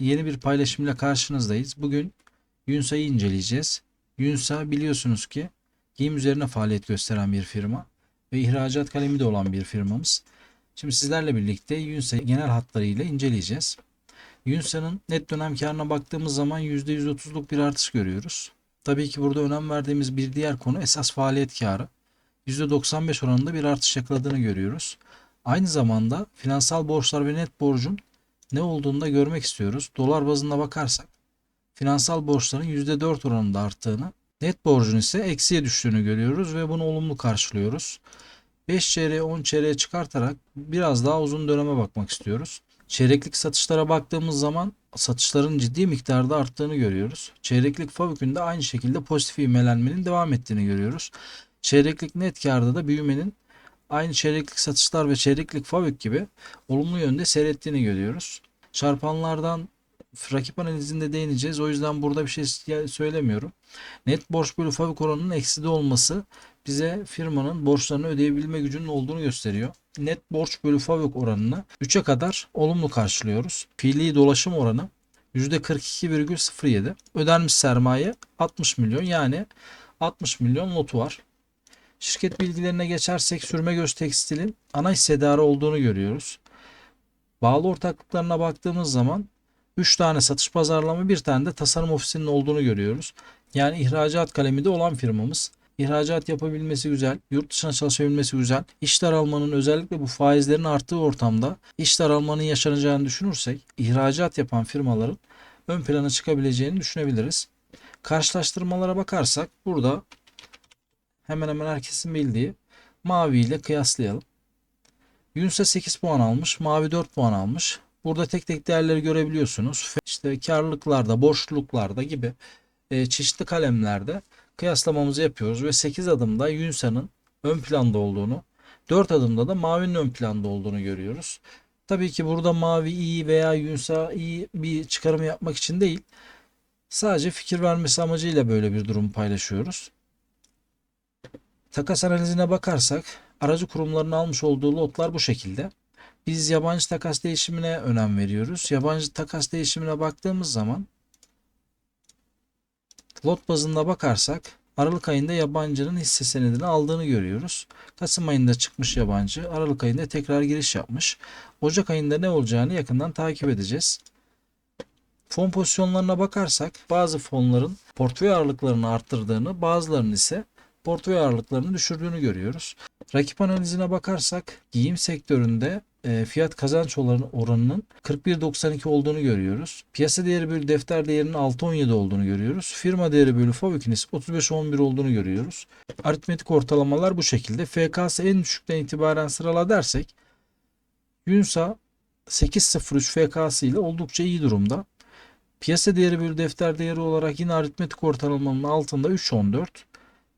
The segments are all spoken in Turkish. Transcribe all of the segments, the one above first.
yeni bir paylaşımla karşınızdayız. Bugün Yunsa'yı inceleyeceğiz. Yunsa biliyorsunuz ki giyim üzerine faaliyet gösteren bir firma ve ihracat kalemi de olan bir firmamız. Şimdi sizlerle birlikte Yunsa'yı genel hatlarıyla inceleyeceğiz. Yunsa'nın net dönem karına baktığımız zaman %130'luk bir artış görüyoruz. Tabii ki burada önem verdiğimiz bir diğer konu esas faaliyet karı. %95 oranında bir artış yakaladığını görüyoruz. Aynı zamanda finansal borçlar ve net borcun ne olduğunu da görmek istiyoruz. Dolar bazında bakarsak finansal borçların %4 oranında arttığını, net borcun ise eksiye düştüğünü görüyoruz ve bunu olumlu karşılıyoruz. 5 çeyreğe 10 çeyreğe çıkartarak biraz daha uzun döneme bakmak istiyoruz. Çeyreklik satışlara baktığımız zaman satışların ciddi miktarda arttığını görüyoruz. Çeyreklik FAVÖK'ün de aynı şekilde pozitif ivmelenmenin devam ettiğini görüyoruz. Çeyreklik net karda da büyümenin aynı çeyreklik satışlar ve çeyreklik FAVÖK gibi olumlu yönde seyrettiğini görüyoruz. Çarpanlardan rakip analizinde değineceğiz. O yüzden burada bir şey söylemiyorum. Net borç bölü FAVÖK oranının ekside olması bize firmanın borçlarını ödeyebilme gücünün olduğunu gösteriyor. Net borç bölü FAVÖK oranını 3'e kadar olumlu karşılıyoruz. Fiili dolaşım oranı %42,07. Ödenmiş sermaye 60 milyon yani 60 milyon notu var. Şirket bilgilerine geçersek Sürme Göz Tekstil'in ana hissedarı olduğunu görüyoruz. Bağlı ortaklıklarına baktığımız zaman 3 tane satış pazarlama bir tane de tasarım ofisinin olduğunu görüyoruz. Yani ihracat kalemi de olan firmamız. İhracat yapabilmesi güzel, yurt dışına çalışabilmesi güzel. İş daralmanın özellikle bu faizlerin arttığı ortamda iş daralmanın yaşanacağını düşünürsek ihracat yapan firmaların ön plana çıkabileceğini düşünebiliriz. Karşılaştırmalara bakarsak burada hemen hemen herkesin bildiği mavi ile kıyaslayalım. Yunus'a 8 puan almış, mavi 4 puan almış. Burada tek tek değerleri görebiliyorsunuz. İşte karlılıklarda, borçluluklarda gibi e, çeşitli kalemlerde kıyaslamamızı yapıyoruz ve 8 adımda Yunsa'nın ön planda olduğunu, 4 adımda da mavinin ön planda olduğunu görüyoruz. Tabii ki burada mavi iyi veya Yunsa iyi bir çıkarım yapmak için değil. Sadece fikir vermesi amacıyla böyle bir durum paylaşıyoruz. Takas analizine bakarsak aracı kurumların almış olduğu lotlar bu şekilde. Biz yabancı takas değişimine önem veriyoruz. Yabancı takas değişimine baktığımız zaman lot bazında bakarsak Aralık ayında yabancının hisse senedini aldığını görüyoruz. Kasım ayında çıkmış yabancı. Aralık ayında tekrar giriş yapmış. Ocak ayında ne olacağını yakından takip edeceğiz. Fon pozisyonlarına bakarsak bazı fonların portföy ağırlıklarını arttırdığını bazılarının ise portföy ağırlıklarını düşürdüğünü görüyoruz. Rakip analizine bakarsak giyim sektöründe e, fiyat kazanç oranının 41.92 olduğunu görüyoruz. Piyasa değeri bölü defter değerinin 6.17 olduğunu görüyoruz. Firma değeri bölü ise 35.11 olduğunu görüyoruz. Aritmetik ortalamalar bu şekilde. FK'sı en düşükten itibaren sırala dersek Yunsa 8.03 FK'sı ile oldukça iyi durumda. Piyasa değeri bölü defter değeri olarak yine aritmetik ortalamanın altında 3.14.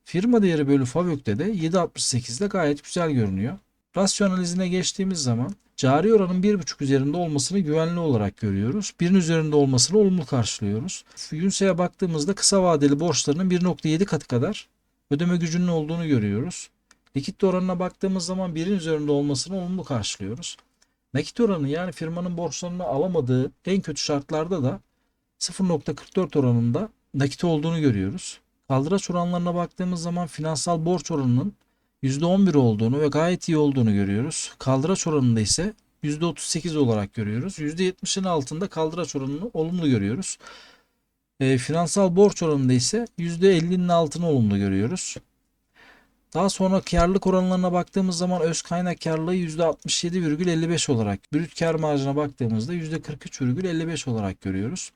Firma değeri bölü FAVÖK'te de 7.68 ile gayet güzel görünüyor. Rasyonalizine geçtiğimiz zaman cari oranın 1.5 üzerinde olmasını güvenli olarak görüyoruz. 1'in üzerinde olmasını olumlu karşılıyoruz. Yunsa'ya baktığımızda kısa vadeli borçlarının 1.7 katı kadar ödeme gücünün olduğunu görüyoruz. Likit oranına baktığımız zaman 1'in üzerinde olmasını olumlu karşılıyoruz. Nakit oranı yani firmanın borçlarını alamadığı en kötü şartlarda da 0.44 oranında nakit olduğunu görüyoruz. Kaldıraç oranlarına baktığımız zaman finansal borç oranının %11 olduğunu ve gayet iyi olduğunu görüyoruz. Kaldıraç oranında ise %38 olarak görüyoruz. %70'in altında kaldıraç oranını olumlu görüyoruz. E, finansal borç oranında ise %50'nin altını olumlu görüyoruz. Daha sonra karlılık oranlarına baktığımız zaman öz kaynak karlılığı %67,55 olarak, brüt kar marjına baktığımızda %43,55 olarak görüyoruz.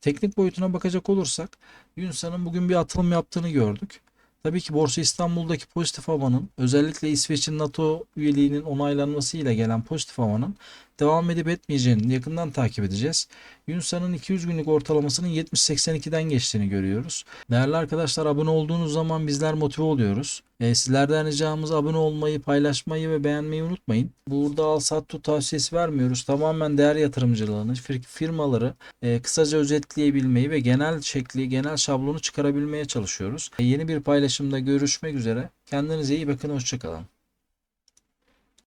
Teknik boyutuna bakacak olursak Yunsa'nın bugün bir atılım yaptığını gördük. Tabii ki Borsa İstanbul'daki pozitif havanın özellikle İsveç'in NATO üyeliğinin onaylanmasıyla gelen pozitif havanın devam edip etmeyeceğini yakından takip edeceğiz. Yunsa'nın 200 günlük ortalamasının 70-82'den geçtiğini görüyoruz. Değerli arkadaşlar abone olduğunuz zaman bizler motive oluyoruz. E, sizlerden ricamız abone olmayı, paylaşmayı ve beğenmeyi unutmayın. Burada al sat tut tavsiyesi vermiyoruz. Tamamen değer yatırımcılığını, firmaları e, kısaca özetleyebilmeyi ve genel şekli, genel şablonu çıkarabilmeye çalışıyoruz. E, yeni bir paylaşımda görüşmek üzere. Kendinize iyi bakın, hoşçakalın.